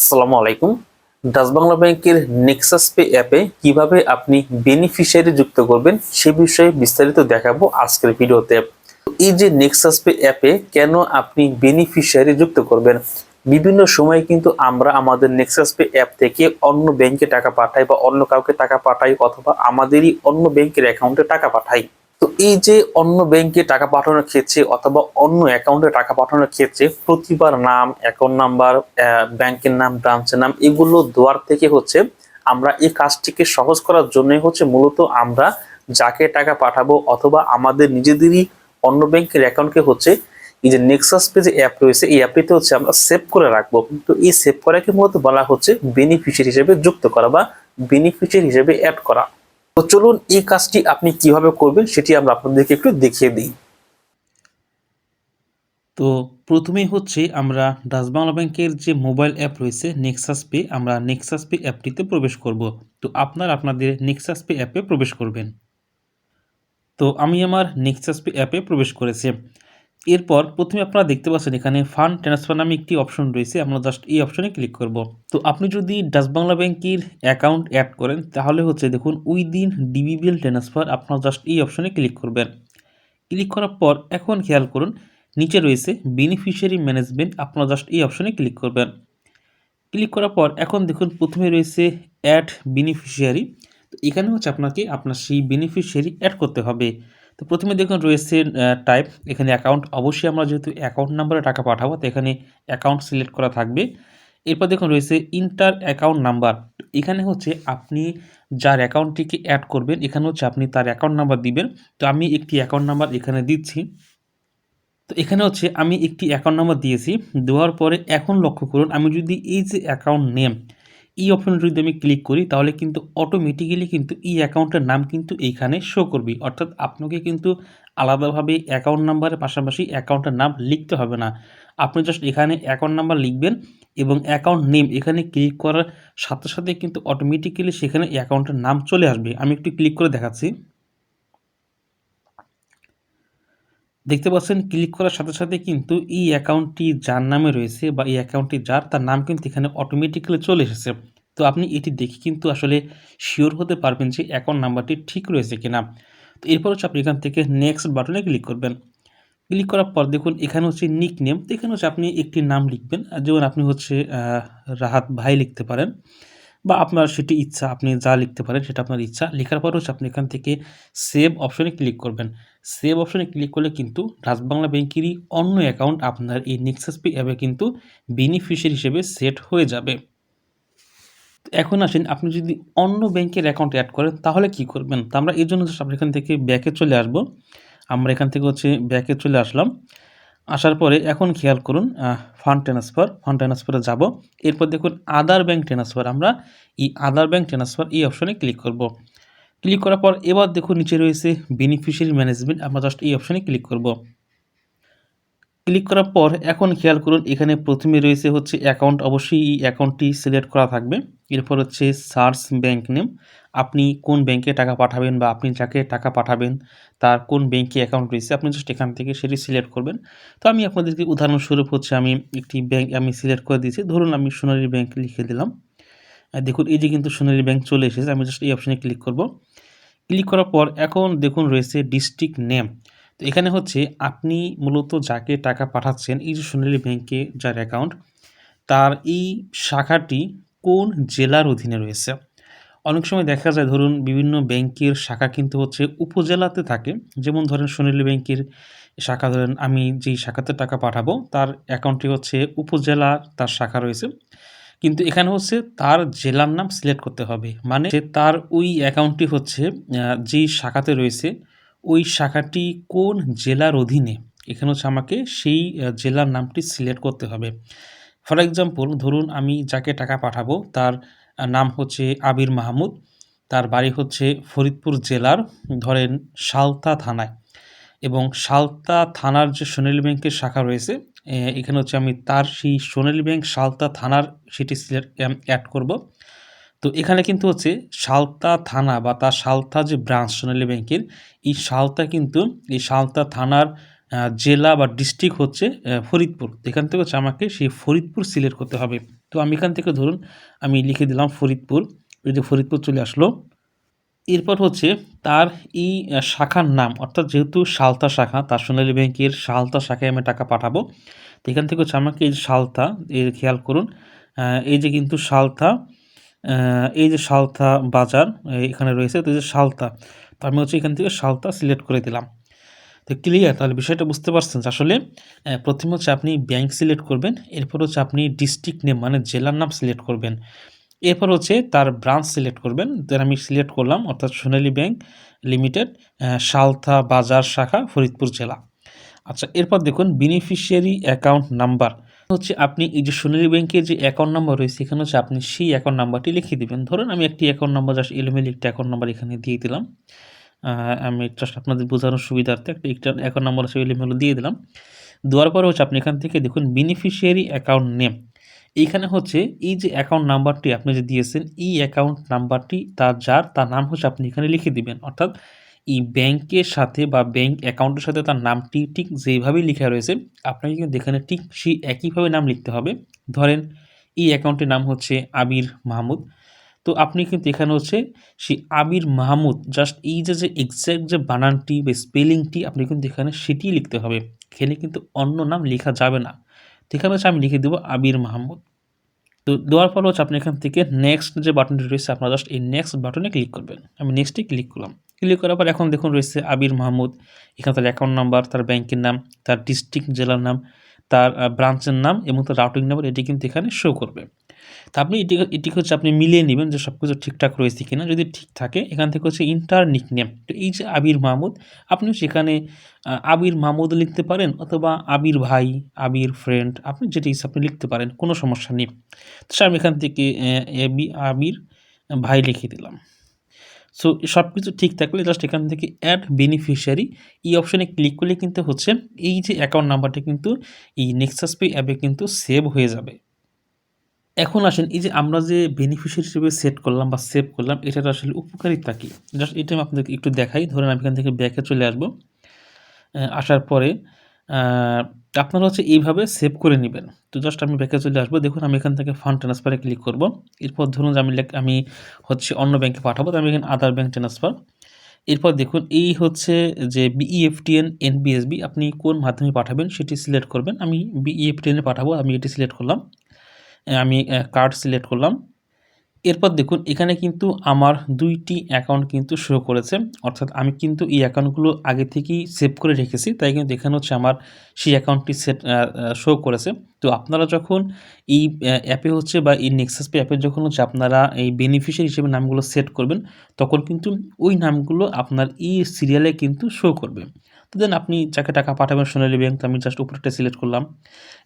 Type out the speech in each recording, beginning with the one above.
আসসালামু আলাইকুম। ডাচ বাংলা ব্যাংকের নেক্সাস পে অ্যাপে কীভাবে আপনি বেনিফিশিয়ারি যুক্ত করবেন সে বিষয়ে বিস্তারিত দেখাবো আজকের ভিডিওতে। এই যে নেক্সাস পে অ্যাপে কেন আপনি বেনিফিশিয়ারি যুক্ত করবেন? বিভিন্ন সময় কিন্তু আমরা আমাদের নেক্সাস পে অ্যাপ থেকে অন্য ব্যাংকে টাকা পাঠাই বা অন্য কাউকে টাকা পাঠাই অথবা আমাদেরই অন্য ব্যাংকের অ্যাকাউন্টে টাকা পাঠাই। তো এই যে অন্য ব্যাংকে টাকা পাঠানোর ক্ষেত্রে অথবা অন্য অ্যাকাউন্টে টাকা পাঠানোর ক্ষেত্রে প্রতিবার নাম অ্যাকাউন্ট নাম্বার ব্যাংকের নাম ব্রাঞ্চের নাম, এগুলো দেওয়ার থেকে হচ্ছে আমরা এই কাজটিকে সহজ করার জন্যই হচ্ছে মূলত আমরা যাকে টাকা পাঠাবো অথবা আমাদের নিজেদেরই অন্য ব্যাংকের অ্যাকাউন্টকে হচ্ছে এই যে নেক্সাস পে যে অ্যাপ রয়েছে, এই অ্যাপটিতে হচ্ছে আমরা সেভ করে রাখব। তো এই সেভ করাকে মূলত বলা হচ্ছে বেনিফিশিয়ারি হিসেবে যুক্ত করা বা বেনিফিশিয়ারি হিসেবে অ্যাড করা। তো চলুন এই কাজটি আপনি কীভাবে করবেন সেটি আমরা আপনাদেরকে একটু দেখিয়ে দিই। তো প্রথমেই হচ্ছে আমরা ডাচ বাংলা ব্যাংকের যে মোবাইল অ্যাপ রয়েছে নেক্সাস পে, আমরা নেক্সাস পে অ্যাপটিতে প্রবেশ করব। তো আপনার আপনাদের নেক্সাস পে অ্যাপে প্রবেশ করবেন। তো আমি আমার নেক্সাস পে অ্যাপে প্রবেশ করেছি। এরপর প্রথমে আপনারা দেখতে পাচ্ছেন এখানে ফান্ড ট্রান্সফার নামে একটি অপশন রয়েছে। আমরা জাস্ট এই অপশনে ক্লিক করব। তো আপনি যদি ডাচ বাংলা ব্যাংকের অ্যাকাউন্ট অ্যাড করেন, তাহলে হচ্ছে দেখুন উইদিন ডিবিবিএল ট্রান্সফার আপনারা জাস্ট এই অপশনে ক্লিক করবেন। ক্লিক করার পর এখন খেয়াল করুন, নিচে রয়েছে বেনিফিশিয়ারি ম্যানেজমেন্ট আপনারা জাস্ট এই অপশনে ক্লিক করবেন। ক্লিক করার পর এখন দেখুন, প্রথমে রয়েছে অ্যাড বেনিফিশিয়ারি তো এখানে হচ্ছে আপনাকে আপনার সেই বেনিফিশিয়ারি অ্যাড করতে হবে। তো প্রথমে দেখুন রয়েছে টাইপ এখানে অ্যাকাউন্ট অবশ্যই আমরা যেহেতু অ্যাকাউন্ট নাম্বারে টাকা পাঠাবো, তো এখানে অ্যাকাউন্ট সিলেক্ট করা থাকবে। এরপর দেখুন রয়েছে ইন্টার অ্যাকাউন্ট নাম্বার এখানে হচ্ছে আপনি যার অ্যাকাউন্টটিকে অ্যাড করবেন, এখানে হচ্ছে আপনি তার অ্যাকাউন্ট নাম্বার দিবেন। তো আমি একটি অ্যাকাউন্ট নাম্বার এখানে দিচ্ছি। তো এখানে হচ্ছে আমি একটি অ্যাকাউন্ট নাম্বার দিয়েছি, দেওয়ার পরে এখন লক্ষ্য করুন, আমি যদি এই যে অ্যাকাউন্ট নেম এই অপশনটি যদি আমি ক্লিক করি, তাহলে কিন্তু অটোমেটিক্যালি কিন্তু ই অ্যাকাউন্টের নাম কিন্তু এইখানে শো করবে। অর্থাৎ আপনাকে কিন্তু আলাদাভাবে অ্যাকাউন্ট নাম্বারের পাশাপাশি অ্যাকাউন্টের নাম লিখতে হবে না। আপনি জাস্ট এখানে অ্যাকাউন্ট নাম্বার লিখবেন এবং অ্যাকাউন্ট নেম এখানে ক্লিক করার সাথে সাথে কিন্তু অটোমেটিক্যালি সেখানে অ্যাকাউন্টের নাম চলে আসবে। আমি একটু ক্লিক করে দেখাচ্ছি। দেখতে পাচ্ছেন ক্লিক করার সাথে সাথে কিন্তু এই অ্যাকাউন্টটি যার নামে রয়েছে বা এই অ্যাকাউন্টটি যার, তার নাম কিন্তু এখানে অটোমেটিক্যালি চলে এসেছে। তো আপনি এটি দেখে কিন্তু আসলে শিওর হতে পারবেন যে অ্যাকাউন্ট নাম্বারটি ঠিক রয়েছে কিনা। তো এরপর হচ্ছে আপনি এখান থেকে নেক্সট বাটনে ক্লিক করবেন। ক্লিক করার পর দেখুন, এখানে হচ্ছে নিক নেম তো এখানে হচ্ছে আপনি একটি নাম লিখবেন। যেমন আপনি হচ্ছে রাহাত ভাই লিখতে পারেন। বা আপনার সেটি ইচ্ছা, আপনি যা লিখতে পারেন সেটা আপনার ইচ্ছা, লেখার পর হচ্ছে আপনি এখান থেকে সেভ অপশনে ক্লিক করবেন। সেভ অপশনে ক্লিক করলে কিন্তু রাজবাংলা ব্যাংকেরই অন্য অ্যাকাউন্ট আপনার এই নেক্সাস পে অ্যাপে কিন্তু বেনিফিশিয়ারি হিসেবে সেট হয়ে যাবে। এখন আসেন, আপনি যদি অন্য ব্যাংকের অ্যাকাউন্ট অ্যাড করেন, তাহলে কি করবেন? তো আমরা এই জন্য আপনি এখান থেকে ব্যাকে চলে আসব। আমরা এখান থেকে হচ্ছে ব্যাকে চলে আসলাম। আসার পরে এখন খেয়াল করুন ফান্ড ট্রান্সফার ফান্ড ট্রান্সফারে যাব। এরপর দেখুন আদার ব্যাংক ট্রান্সফার আমরা এই আদার ব্যাংক ট্রান্সফার এই অপশনে ক্লিক করব। ক্লিক করার পর এবার দেখুন নিচে রয়েছে বেনিফিশিয়ারি ম্যানেজমেন্ট আমরা জাস্ট এই অপশনে ক্লিক করব। ক্লিক করার পর এখন খেয়াল করুন এখানে প্রথমে রয়েছে হচ্ছে অ্যাকাউন্ট অবশ্যই এই অ্যাকাউন্টটি সিলেক্ট করা থাকবে। এরপর হচ্ছে সার্চ ব্যাংক নেম আপনি কোন ব্যাংকে টাকা পাঠাবেন বা আপনি যাকে টাকা পাঠাবেন, তার কোন ব্যাংকে অ্যাকাউন্ট রয়েছে, আপনি জাস্ট এখান থেকে সেটি সিলেক্ট করবেন। তো আমি আপনাদেরকে উদাহরণস্বরূপ হচ্ছে আমি একটি ব্যাংক আমি সিলেক্ট করে দিয়েছি। ধরুন আমি সোনালী ব্যাংক লিখে দিলাম। দেখুন, এই যে কিন্তু সোনালী ব্যাংক চলে এসেছে। আমি জাস্ট এই অপশানে ক্লিক করব। ক্লিক করার পর এখন দেখুন রয়েছে ডিস্ট্রিক্ট নেম তো এখানে হচ্ছে আপনি মূলত যাকে টাকা পাঠাচ্ছেন, এই যে সোনালী ব্যাংকে যার অ্যাকাউন্ট তার এই শাখাটি কোন জেলার অধীনে রয়েছে? অনেক সময় দেখা যায়, ধরুন বিভিন্ন ব্যাংকের শাখা কিন্তু হচ্ছে উপজেলাতে থাকে। যেমন ধরেন সোনালী ব্যাংকের শাখা, ধরেন আমি যেই শাখাতে টাকা পাঠাবো, তার অ্যাকাউন্টটি হচ্ছে উপজেলার তার শাখা রয়েছে। কিন্তু এখানে হচ্ছে তার জেলার নাম সিলেক্ট করতে হবে। মানে তার ওই অ্যাকাউন্টটি হচ্ছে যেই শাখাতে রয়েছে ওই শাখাটি কোন জেলার অধীনে? এখানে হচ্ছে আমাকে সেই জেলার নামটি সিলেক্ট করতে হবে। ফর এক্সাম্পল ধরুন আমি যাকে টাকা পাঠাবো, তার নাম হচ্ছে আবির মাহমুদ, তার বাড়ি হচ্ছে ফরিদপুর জেলার, ধরেন সালতা থানায়। এবং সালতা থানার যে সোনালী ব্যাংকের শাখা রয়েছে এখানে হচ্ছে আমি তার সেই সোনালী ব্যাংক সালতা থানার সেটি সিলেক্ট অ্যাড করব। তো এখানে কিন্তু হচ্ছে সালতা থানা বা তার সালতা যে ব্রাঞ্চ সোনালী ব্যাংকের, এই সালতা কিন্তু, এই সালতা থানার জেলা বা ডিস্ট্রিক্ট হচ্ছে ফরিদপুর। এখান থেকে হচ্ছে আমাকে সেই ফরিদপুর সিলেক্ট করতে হবে। তো আমি এখান থেকে ধরুন আমি লিখে দিলাম ফরিদপুর। এই যে ফরিদপুর চলে আসলো। এরপর হচ্ছে তার এই শাখার নাম, অর্থাৎ যেহেতু সালতা শাখা, তার সোনালী ব্যাংকের সালতা শাখায় আমি টাকা পাঠাবো। তো এখান থেকে হচ্ছে আমাকে এই সালতা, এর খেয়াল করুন এই যে কিন্তু সালতা এই যে সালতা বাজার এখানে রয়েছে, তো এই যে সালতা, তো আমি হচ্ছে এখান থেকে সালতা সিলেক্ট করে দিলাম। তো ক্লিয়ার তাহলে বিষয়টা বুঝতে পারছেন যে আসলে প্রথমে হচ্ছে আপনি ব্যাংক সিলেক্ট করবেন, এরপর হচ্ছে আপনি ডিস্ট্রিক্ট নেম মানে জেলার নাম সিলেক্ট করবেন। এরপর হচ্ছে তার ব্রাঞ্চ সিলেক্ট করবেন দেন আমি সিলেক্ট করলাম, অর্থাৎ সোনালী ব্যাংক লিমিটেড সালথা বাজার শাখা, ফরিদপুর জেলা। আচ্ছা এরপর দেখুন বেনিফিশিয়ারি অ্যাকাউন্ট নাম্বার হচ্ছে আপনি এই যে সোনালী ব্যাংকের যে অ্যাকাউন্ট নাম্বার রয়েছে, এখানে হচ্ছে আপনি সেই অ্যাকাউন্ট নাম্বারটি লিখে দিবেন। ধরুন, আমি একটি অ্যাকাউন্ট নাম্বার জাস্ট এলোমেলি একটি অ্যাকাউন্ট নাম্বার এখানে দিয়ে দিলাম। আমি জাস্ট আপনাদের বোঝানোর সুবিধার্থে একটা একটা অ্যাকাউন্ট নাম্বার আছে, এলোমেলো দিয়ে দিলাম। দেওয়ার পরে হচ্ছে আপনি এখান থেকে দেখুন বেনিফিশিয়ারি অ্যাকাউন্ট নেম এইখানে হচ্ছে এই যে অ্যাকাউন্ট নাম্বারটি আপনি যে দিয়েছেন, এই অ্যাকাউন্ট নাম্বারটি তার, যার, তার নাম হচ্ছে আপনি এখানে লিখে দিবেন। অর্থাৎ এই ব্যাংকের সাথে বা ব্যাংক অ্যাকাউন্টের সাথে তার নামটি ঠিক যেভাবেই লেখা রয়েছে, আপনাকে কিন্তু এখানে ঠিক সেই একইভাবে নাম লিখতে হবে। ধরেন, এই অ্যাকাউন্টের নাম হচ্ছে আবির মাহমুদ। তো আপনি কিন্তু এখানে হচ্ছে সেই আবির মাহমুদ জাস্ট এই যে যে এক্স্যাক্ট যে বানানটি বা স্পেলিংটি আপনি কিন্তু এখানে সেটিই লিখতে হবে। এখানে কিন্তু অন্য নাম লেখা যাবে না। এখানে হচ্ছে আমি লিখে দেবো আবির মাহমুদ। তো দেওয়ার পর হচ্ছে আপনি এখান থেকে নেক্সট যে বাটনটি রয়েছে, আপনারা জাস্ট এই নেক্সট বাটনে ক্লিক করবেন। আমি নেক্সটে ক্লিক করলাম। ক্লিক করার পর এখন দেখুন রয়েছে আবির মাহমুদ। এখানে তার অ্যাকাউন্ট নাম্বার তার ব্যাংকের নাম, তার ডিস্ট্রিক্ট জেলার নাম, তার ব্রাঞ্চের নাম এবং তার রাউটিং নাম্বার এটি কিন্তু এখানে শো করবে। তা আপনি এটি এটি হচ্ছে আপনি মিলিয়ে নেবেন যে সব কিছু ঠিকঠাক রয়েছে কিনা। যদি ঠিক থাকে, এখান থেকে হচ্ছে ইন্টার নিকনেম তো এই যে আবির মাহমুদ আপনি সেখানে আবির মাহমুদ লিখতে পারেন অথবা আবির ভাই, আবির ফ্রেন্ড আপনি যেটি আপনি লিখতে পারেন, কোনো সমস্যা নেই। তো আমি এখান থেকে এবি আবির ভাই লিখে দিলাম। সো সব কিছু ঠিক থাকলে জাস্ট এখান থেকে অ্যাড বেনিফিশিয়ারি এই অপশানে ক্লিক করলে কিন্তু হচ্ছে এই যে অ্যাকাউন্ট নাম্বারটা কিন্তু এই নেক্সাস পে অ্যাপে কিন্তু সেভ হয়ে যাবে। এখন আসেন, এই যে আমরা যে বেনিফিশিয়ারি হিসেবে সেট করলাম বা সেভ করলাম, এটার আসলে উপকারিতা কী? জাস্ট এটা আমি আপনাদেরকে একটু দেখাই। ধরেন আমি এখান থেকে ব্যাকে চলে আসব। আসার পরে আপনারা হচ্ছে এইভাবে সেভ করে নেবেন। তো জাস্ট আমি ব্যাকে চলে আসব। দেখুন, আমি এখান থেকে ফান্ড ট্রান্সফারে ক্লিক করব। এরপর ধরুন আমি আমি হচ্ছে অন্য ব্যাংকে পাঠাবো, তো আমি এখানে আদার ব্যাংক ট্রান্সফার এরপর দেখুন, এই হচ্ছে যে E বিইএফটিএন এনবিএসবি আপনি কোন মাধ্যমে পাঠাবেন সেটি সিলেক্ট করবেন। আমি E বিইএফটিএনে পাঠাবো, আমি এটি সিলেক্ট করলাম। আমি কার্ড সিলেক্ট করলাম। এরপর দেখুন, এখানে কিন্তু আমার দুইটি অ্যাকাউন্ট কিন্তু শো করেছে। অর্থাৎ আমি কিন্তু এই অ্যাকাউন্টগুলো আগে থেকেই সেভ করে রেখেছি, তাই কিন্তু এখানে হচ্ছে আমার সেই অ্যাকাউন্টটি সেট শো করেছে। তো আপনারা যখন এই অ্যাপে হচ্ছে বা এই নেক্সাস পে অ্যাপে যখন হচ্ছে আপনারা এই বেনিফিশিয়ারি হিসেবে নামগুলো সেট করবেন, তখন কিন্তু ওই নামগুলো আপনার এই সিরিয়ালে কিন্তু শো করবে। তো দেন আপনি যাকে টাকা পাঠাবেন সোনালী ব্যাংক আমি জাস্ট উপরেটা সিলেক্ট করলাম।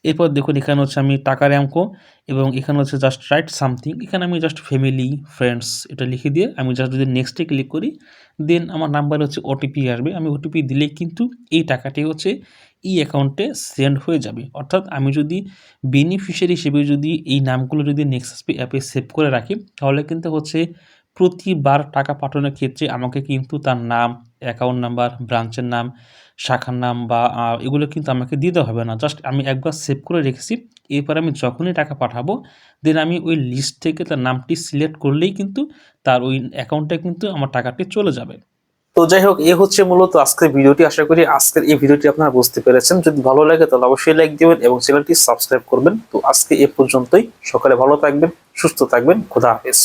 এরপর দেখুন এখানে হচ্ছে আমি টাকার অ্যাঙ্কো এবং এখানে হচ্ছে জাস্ট রাইট সামথিং এখানে আমি জাস্ট ফ্যামিলি ফ্রেন্ডস এটা লিখে দিয়ে আমি জাস্ট যদি নেক্সটে ক্লিক করি দেন আমার নাম্বার হচ্ছে ওটিপি আসবে। আমি ওটিপি দিলেই কিন্তু এই টাকাটি হচ্ছে এই অ্যাকাউন্টে সেন্ড হয়ে যাবে। অর্থাৎ আমি যদি বেনিফিশিয়ারি হিসেবে যদি এই নামগুলো যদি নেক্সাস পে অ্যাপে সেভ করে রাখি, তাহলে কিন্তু হচ্ছে প্রতিবার টাকা পাঠানোর ক্ষেত্রে আমাকে কিন্তু তার নাম অ্যাকাউন্ট নাম্বার ব্রাঞ্চের নাম, শাখার নাম বা এগুলো কিন্তু আমাকে দিতে হবে না। জাস্ট আমি একবার সেভ করে রেখেছি। এরপর আমি যখনই টাকা পাঠাবো দেন আমি ওই লিস্ট থেকে তার নামটি সিলেক্ট করলেই কিন্তু তার ওই অ্যাকাউন্টে কিন্তু আমার টাকাটি চলে যাবে। তো যাই হোক, এ হচ্ছে মূলত আজকের ভিডিওটি। আশা করি আজকের এই ভিডিওটি আপনারা বুঝতে পেরেছেন। যদি ভালো লাগে তাহলে অবশ্যই লাইক দিবেন এবং চ্যানেলটি সাবস্ক্রাইব করবেন। তো আজকে এ পর্যন্তই। সকালে ভালো থাকবেন, সুস্থ থাকবেন। খোদা হাফেজ।